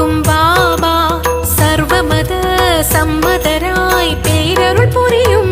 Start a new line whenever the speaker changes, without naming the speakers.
காக்கும் பாபா சர்வமத சம்மதராய் பேரருள் புரியும்